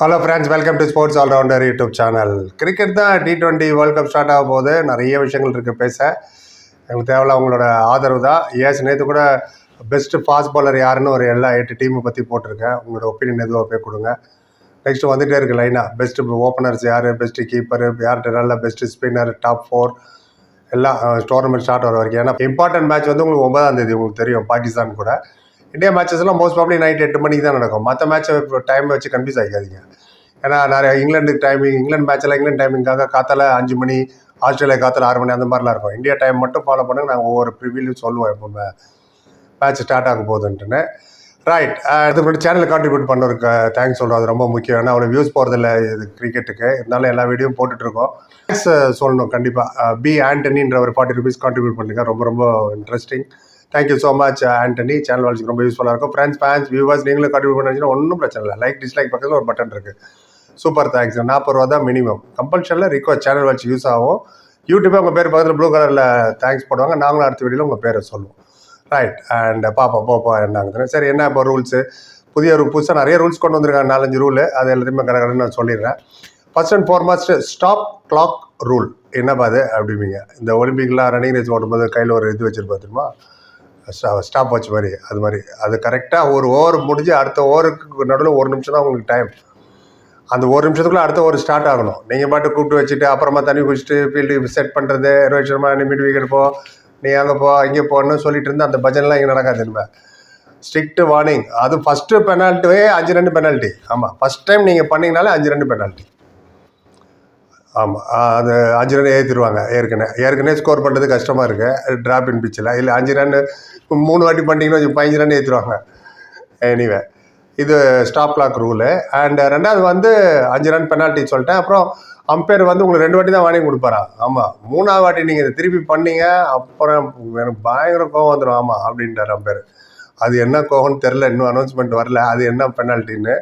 Hello friends welcome to sports allrounder YouTube channel cricket தான் T twenty world cup start ஆகும் போது நிறைய விஷயங்கள் இருக்குது பேச. எங்களுக்கு தேவையில்ல உங்களோட ஆதரவு தான். ஏஸ் நேற்று கூட பெஸ்ட்டு ஃபாஸ்ட் பாலர் யாருன்னு ஒரு எல்லா எட்டு டீமை பற்றி போட்டிருக்கேன். உங்களோட ஒப்பீனியன் எதுவாக போய் கொடுங்க. நெக்ஸ்ட்டு வந்துகிட்டே இருக்குது லைனாக பெஸ்ட்டு ஓப்பனர்ஸ் யார்? பெஸ்ட்டு கீப்பர் யார்கிட்ட நல்ல பெஸ்ட்டு ஸ்பின்னர் டாப் ஃபோர் எல்லாம் டோர்னமெண்ட் ஸ்டார்ட் வர வரைக்கும். ஏன்னா இம்பார்ட்டன்ட் மேட்ச் வந்து உங்களுக்கு ஒன்பதாம் தேதி உங்களுக்கு தெரியும் பாகிஸ்தான் கூட. இந்தியா மேட்சஸ்லாம் மோஸ்ட் ப்ராப்ளி நைட் எட்டு மணிக்கு தான் நடக்கும். மற்ற மேட்சை டைம் வச்சு கன்ஃபியூஸ் ஆகிக்காதீங்க ஏன்னா நிறைய இங்கிலாந்து டைமிங் இங்கிலாந்து மேட்செல்லாம் இங்கிலாந்து டைமிங்காக காத்தால அஞ்சு மணி ஆஸ்திரேலியா காத்தால ஆறு மணி அந்த மாதிரிலாம் இருக்கும். இந்தியா டைம் மட்டும் ஃபாலோ பண்ணுங்க நாங்கள் ஒவ்வொரு ப்ரிவியூலையும் சொல்லுவோம் எப்போவுமே. மேட்ச் ஸ்டார்ட் ஆக போகுதுன்ட்டுன்னு. ரைட் இது முன்னாடி சேனலில் கான்ட்ரிபியூட் பண்ணவருக்கு தேங்க்ஸ் சொல்கிறோம் அது ரொம்ப முக்கியம். ஏன்னா அவ்வளோ வியூஸ் போகிறதில்ல இது கிரிக்கெட்டுக்கு இருந்தாலும் எல்லா வீடியோவும் போட்டுட்ருக்கோம் தேங்க்ஸ் சொல்லணும் கண்டிப்பாக பி ஆண்டனின்ற ஒரு ஃபார்ட்டி ருபீஸ் கான்ட்ரிபியூட் பண்ணுங்க. ரொம்ப ரொம்ப interesting thank you so much Antony channel வாழ்க்கை ரொம்ப யூஸ்ஃபுல்லாக இருக்கும். ஃப்ரெண்ட்ஸ் ஃபேன்ஸ் வியூவர்ஸ் நீங்களும் கண்டிப்பாக பண்ணிங்கன்னா ஒன்றும் பிரச்சனை இல்லை. லைக் டிஸ்லைக் பக்கத்தில் ஒரு பட்டன் இருக்குது சூப்பர் தேங்க்ஸ் நாற்பது ரூபா தான் மினிமம் கம்பல்ஷனில் ரிக்வஸ்ட் சேனல் வச்சு யூஸ் ஆகும். யூடியூப்பே உங்கள் பேர் பக்கத்தில் ப்ளூ கலரில் தேங்க்ஸ் போடுவாங்க. நாங்களும் அடுத்த வீடியோவில் உங்கள் பேரை சொல்லுவோம். ரைட் அண்ட் uh, பாப்பா போப்பா என்னங்க சரி என்ன இப்போ ரூல்ஸு புதிய ஒரு புதுசாக நிறைய ரூல்ஸ் கொண்டு வந்திருக்காங்க. நாலஞ்சு ரூலு அது எல்லாத்தையுமே கடற்கடன்னு நான் சொல்லிடுறேன். First and foremost stop clock rule என்னப்பா அது? அப்படிம்பீங்க. இந்த ஒலிம்பிக்லாம் ரன்னிங் ரேஸ் ஓடும்போது கையில் ஒரு இது வச்சுருப்பா தெரியுமா? ஸ்டாப் வாட்ச் மாதிரி அது மாதிரி. அது கரெக்டாக ஒரு ஓவர் முடிஞ்சு அடுத்த ஓவருக்கு நடுவில் ஒரு நிமிஷம் தான் உங்களுக்கு டைம் அந்த ஒரு நிமிஷத்துக்குள்ளே அடுத்த ஒரு ஸ்டார்ட் ஆகணும். நீங்கள் பாட்டு கூப்பிட்டு வச்சுட்டு அப்புறமா தண்ணி குடிச்சிட்டு ஃபீல்டு செட் பண்ணுறது ரோஹித் சர்மா நீ மிட் விக்கெட் போ நீ அங்கே போ இங்கே போன்னு சொல்லிட்டு இருந்து அந்த பஜன்லாம் இங்கே நடக்காது இனிமே ஸ்ட்ரிக்ட் வார்னிங் அது ஃபஸ்ட்டு பெனால்ட்டியே அஞ்சு ரெண்டு பெனால்ட்டி ஆமாம் ஃபஸ்ட் டைம் நீங்கள் பண்ணிங்கனாலே அஞ்சு ரெண்டு பெனால்ட்டி ஆமாம் அது அஞ்சு ரன் ஏற்றிடுவாங்க ஏற்கனவே ஏற்கனவே ஸ்கோர் பண்ணுறது கஷ்டமாக இருக்குது ட்ராப் இன் பிச்சில் இல்லை அஞ்சு ரன் மூணு வாட்டி பண்ணிட்டீங்கன்னா வச்சு பதினஞ்சு ரன் ஏற்றிடுவாங்க எனிவே இது ஸ்டாப் கிளாக் ரூலு அண்ட் ரெண்டாவது வந்து அஞ்சு ரன் பெனால்ட்டி சொல்லிட்டேன். அப்புறம் அம்பையர் வந்து உங்களுக்கு ரெண்டு வாட்டி தான் வாங்கி கொடுப்பாரா? ஆமாம் மூணாவது வாட்டி நீங்கள் இதை திருப்பி பண்ணீங்க அப்புறம் எனக்கு பயங்கர கோவம் வந்துடும் ஆமாம் அப்படின்ட்டார் அம்பையர் அது என்ன கோவம்னு தெரில இன்னும் அனௌன்ஸ்மெண்ட் வரல. அது என்ன பெனால்ட்டின்னு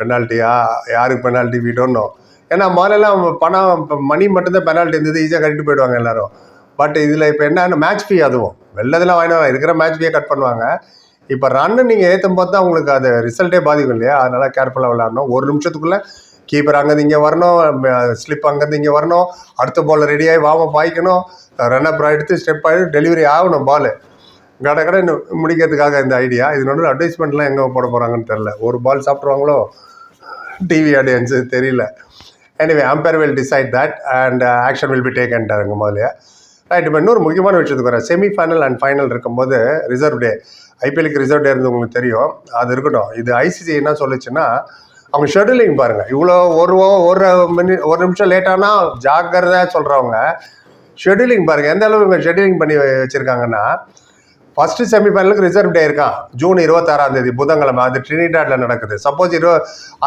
பெனால்ட்டியா யாருக்கு பெனால்ட்டி வீடோன்னோ ஏன்னா முதல்லலாம் பணம் இப்போ மணி மட்டும்தான் பெனால்ட்டி இருந்தது ஈஸியாக கட்டிட்டு போயிடுவாங்க எல்லாரும். பட் இதில் இப்போ என்ன மேட்ச் ஃபீ அதுவும். வெள்ளதெல்லாம் வாங்கினா இருக்கிற மேட்ச் ஃபீயை கட் பண்ணுவாங்க. இப்போ ரன்னு நீங்கள் ஏற்றும் போது தான் உங்களுக்கு அது ரிசல்ட்டே பாதிக்கும் இல்லையா? அதனால் கேர்ஃபுல்லாக விளாடணும் ஒரு நிமிஷத்துக்குள்ளே கீப்பர் அங்கேருந்து இங்கே வரணும் ஸ்லிப் அங்கேருந்து இங்கே வரணும். அடுத்த பால் ரெடியாகி வாம பாய்க்கணும். ரன் அப் எடுத்து ஸ்டெப் ஆகிடும் டெலிவரி ஆகணும் பால் கடை கடை முடிக்கிறதுக்காக இந்த ஐடியா இது அட்வைஸ்மெண்ட்லாம் எங்கே போட போகிறாங்கன்னு தெரில ஒரு பால் சாப்பிட்ருவாங்களோ டிவி ஆடியன்ஸு தெரியல. Anyway umpire will decide that and action will be டேக்கன்ட்டாருங்க முதல்ல. ரைட் இப்போ இன்னொரு முக்கியமான விஷயத்துக்கு வரேன் செமிஃபைனல் அண்ட் ஃபைனல் இருக்கும்போது ரிசர்வ் டே ஐபிஎலுக்கு ரிசர்வ் டே இருந்து உங்களுக்கு தெரியும். அது இருக்கட்டும். இது ஐசிசி என்ன சொல்லுச்சுன்னா அவங்க ஷெடியூலிங் பாருங்கள் இவ்வளோ ஒரு ஒரு மினி ஒரு நிமிஷம் லேட்டானா ஜாக்கிரதாக சொல்கிறவங்க ஷெடியூலிங் பாருங்கள் எந்த அளவு இவங்க ஷெடியூலிங் பண்ணி வச்சுருக்காங்கன்னா ஃபர்ஸ்ட் செமிஃபைனலுக்கு ரிசர்வ் டே இருக்கான் ஜூன் இருபத்தாறாம் தேதி புதன்கிழமை. அது ட்ரினிடாட்ல நடக்குது. சப்போஸ் இரு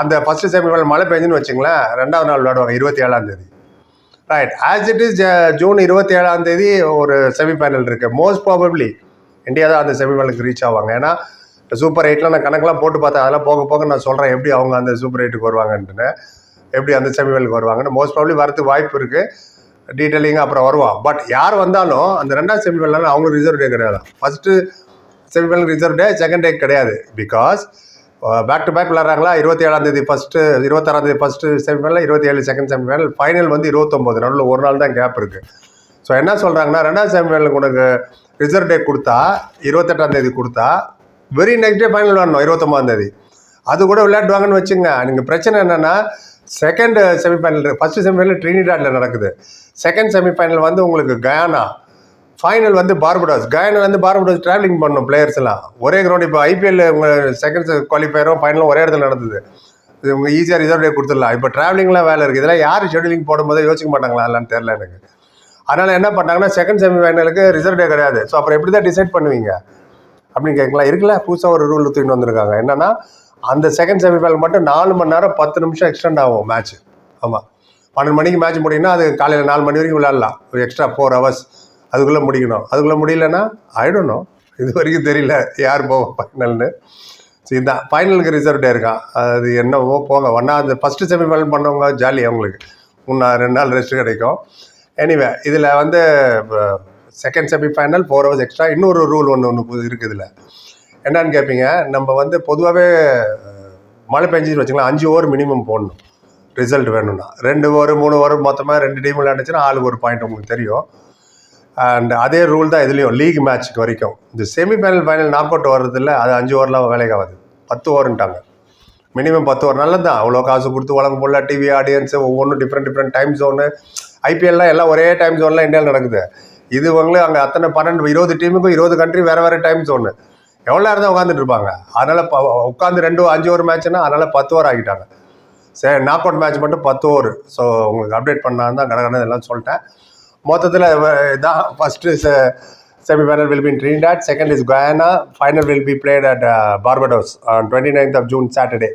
அந்த ஃபர்ஸ்ட் செமிஃபைனல் மழை பெஞ்சுன்னு வச்சுங்களேன் ரெண்டாவது நாள் விளையாடுவாங்க இருபத்தி ஏழாம் தேதி. Right as it is June இருபத்தி ஏழாம் தேதி ஒரு செமிஃபைனல் இருக்கு. மோஸ்ட் ப்ராபப்ளி இந்தியா தான் அந்த செமிஃபைனலுக்கு ரீச் ஆவாங்க. ஏன்னா சூப்பர் எயிட்லாம் நான் கணக்கெலாம் போட்டு பார்த்தேன். அதெல்லாம் போக போக நான் சொல்கிறேன் எப்படி அவங்க அந்த சூப்பர் எயிட்டுக்கு வருவாங்கன்ட்டுன்னு. எப்படி அந்த செமிஃபைனலுக்கு வருவாங்கன்னு. மோஸ்ட் ப்ராப்ளி வரதுக்கு வாய்ப்பு இருக்குது டீட்டெயிலிங்காக அப்புறம் வருவான். பட் யார் வந்தாலும் அந்த ரெண்டாவது செமிஃபைனல் அவங்களுக்கு ரிசர்வ் டே கிடையாது. First semifinal reserve day second day கிடையாது. Because back uh, to back விளாட்றாங்களா இருபத்தி ஏழாம் தேதி ஃபஸ்ட்டு இருபத்தாறாம் தேதி ஃபஸ்ட்டு செமிஃபைனல் இருபத்தி ஏழு செகண்ட் செமிஃபைனல் ஃபைனல் வந்து இருபத்தொம்போது. நடுவில் ஒரு நாள் தான் கேப் இருக்குது ஸோ என்ன சொல்கிறாங்கன்னா ரெண்டாவது செமிஃபைனலுக்கு உனக்கு ரிசர்வ் டே கொடுத்தா இருபத்தெட்டாம் தேதி கொடுத்தா வெரி நெக்ஸ்ட் டே ஃபைனல் விளாடணும் இருபத்தொம்பதாம் தேதி. அது கூட விளையாடுவாங்கன்னு வச்சுங்க நீங்கள் பிரச்சனை என்னென்னா செகண்ட் செமிஃபைனல் ஃபஸ்ட்டு செமிஃபைனல் ட்ரினிடாட்ல நடக்குது. செகண்ட் செமிஃபைனல் வந்து உங்களுக்கு கயானா ஃபைனல் வந்து பார்படாஸ் கயானாலேருந்து வந்து பார்படாஸ் ட்ராவலிங் பண்ணணும் பிளேயர்ஸ் எல்லாம். ஒரே கிரவுண்ட் இப்போ ஐபிஎல் உங்கள் செகண்ட் குவாலிஃபயரும் ஃபைனலும் ஒரே இடத்துல நடந்தது. இது உங்கள் ஈஸியாக ரிசர்வ்டே கொடுத்துடலாம். இப்போ ட்ராவலிங்லாம் வேலை இருக்குது இதெல்லாம் யார் ஷெடியூலிங் போடும்போது யோசிக்க மாட்டாங்களா? இல்லைன்னு தெரில எனக்கு. அதனால் என்ன பண்ணாங்கன்னா செகண்ட் செமிஃபைனலுக்கு ரிசர்வ் டே கிடையாது. ஸோ அப்புறம் எப்படி தான் டிசைட் பண்ணுவீங்க? அப்படின்னு கேட்கலாம். இருக்குல்ல? புதுசாக ஒரு ரூல் தூக்கிட்டு வந்திருக்காங்க. என்னென்னா அந்த செகண்ட் செமிஃபைனல் மட்டும் நாலு மணி நேரம் பத்து நிமிஷம் எக்ஸ்டெண்ட் ஆகும் மேட்ச் ஆமாம் பன்னெண்டு மணிக்கு மேட்ச் முடியும்னா அது காலையில் நாலு மணி வரைக்கும் விளையாடலாம். ஒரு எக்ஸ்ட்ரா ஃபோர் ஹவர்ஸ் அதுக்குள்ளே முடிக்கணும். அதுக்குள்ளே முடியலன்னா ஆயிடணும் இது வரைக்கும் தெரியல. யார் போவோம் ஃபைனல்னு சரி இதுதான் ஃபைனலுக்கு ரிசர்வ் டே இருக்கான். அது என்னவோ போங்க. ஒன்றா அந்த ஃபஸ்ட்டு செமிஃபைனல் பண்ணவங்க ஜாலி அவங்களுக்கு முன்னா ரெண்டு நாள் ரெஸ்ட் கிடைக்கும். எனிவே இதில் வந்து second semifinal four hours extra இன்னொரு ரூல் ஒன்று ஒன்று இருக்குது இதில். என்னன்னு கேட்பீங்க நம்ம வந்து பொதுவாகவே மழை பெஞ்சிட்டு வச்சுக்கலாம் அஞ்சு ஓவர் மினிமம் போடணும். ரிசல்ட் வேணும்னா. ரெண்டு ஓவர் மூணு ஓவர் மொத்தமாக ரெண்டு டீம் விளையாண்டுச்சுன்னா ஆளுக்கு ஒரு பாயிண்ட் உங்களுக்கு தெரியும். அண்ட் அதே ரூல் தான் இதுலேயும் லீக் மேட்ச்க்கு வரைக்கும். இந்த செமிஃபைனல் ஃபைனல் நாக் அவுட் வர்றதில்ல அது அஞ்சு ஓவர்லாம் வேலைக்காகாது பத்து ஓவர்ன்ட்டாங்க. மினிமம் பத்து ஓவர் நல்லது தான் அவ்வளோ காசு கொடுத்து வழங்க போடல டிவி ஆடியன்ஸு ஒவ்வொன்றும் டிஃப்ரெண்ட் டிஃப்ரெண்ட் டைம் ஜோனு ஐபிஎல்லாம் எல்லாம் ஒரே டைம் ஜோன்லாம் இந்தியாவில் நடக்குது. இது இவங்களும் அங்கே அத்தனை பன்னெண்டு இருபது டீமுக்கும் இருபது கண்ட்ரி வேறு வேறு டைம் ஜோனு எவ்வளோ நேரம் தான் உட்காந்துட்டு இருப்பாங்க? அதனால் ப உட்காந்து ரெண்டு அஞ்சு ஓவர் மேட்ச்னா அதனால் பத்து ஓவர் ஆகிட்டாங்க சரி நாக் அவுட் மேட்ச் மட்டும் பத்து ஓவர் ஸோ உங்களுக்கு அப்டேட் பண்ணால் தான் கடகடன்னு எல்லாம் சொல்லிட்டேன். மொத்தத்தில் இதான் first semifinal will be in Trinidad second is Guyana final will be played at Barbados twenty ninth of June Saturday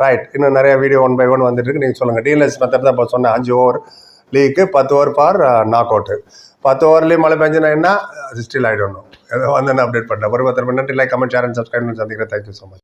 right இன்னும் நிறைய வீடியோ ஒன் பை ஒன் வந்துட்டு இருக்கு. நீங்கள் சொல்லுங்கள் டீலர்ஸ் மெத்தட் தான் இப்போ சொன்னேன் அஞ்சு ஓவர் லீக்கு பத்து ஓவர் ஃபார் நாக் அவுட்டு பத்து ஓவர்லேயும் மழை பெஞ்சுனா என்ன? ஸ்டில் ஆகிடணும் வந்து நான் அப்டேட் பண்ணுறேன் ஒரு பத்து நன்றி like comment share and subscribe சந்திக்கிறேன். Thank you so much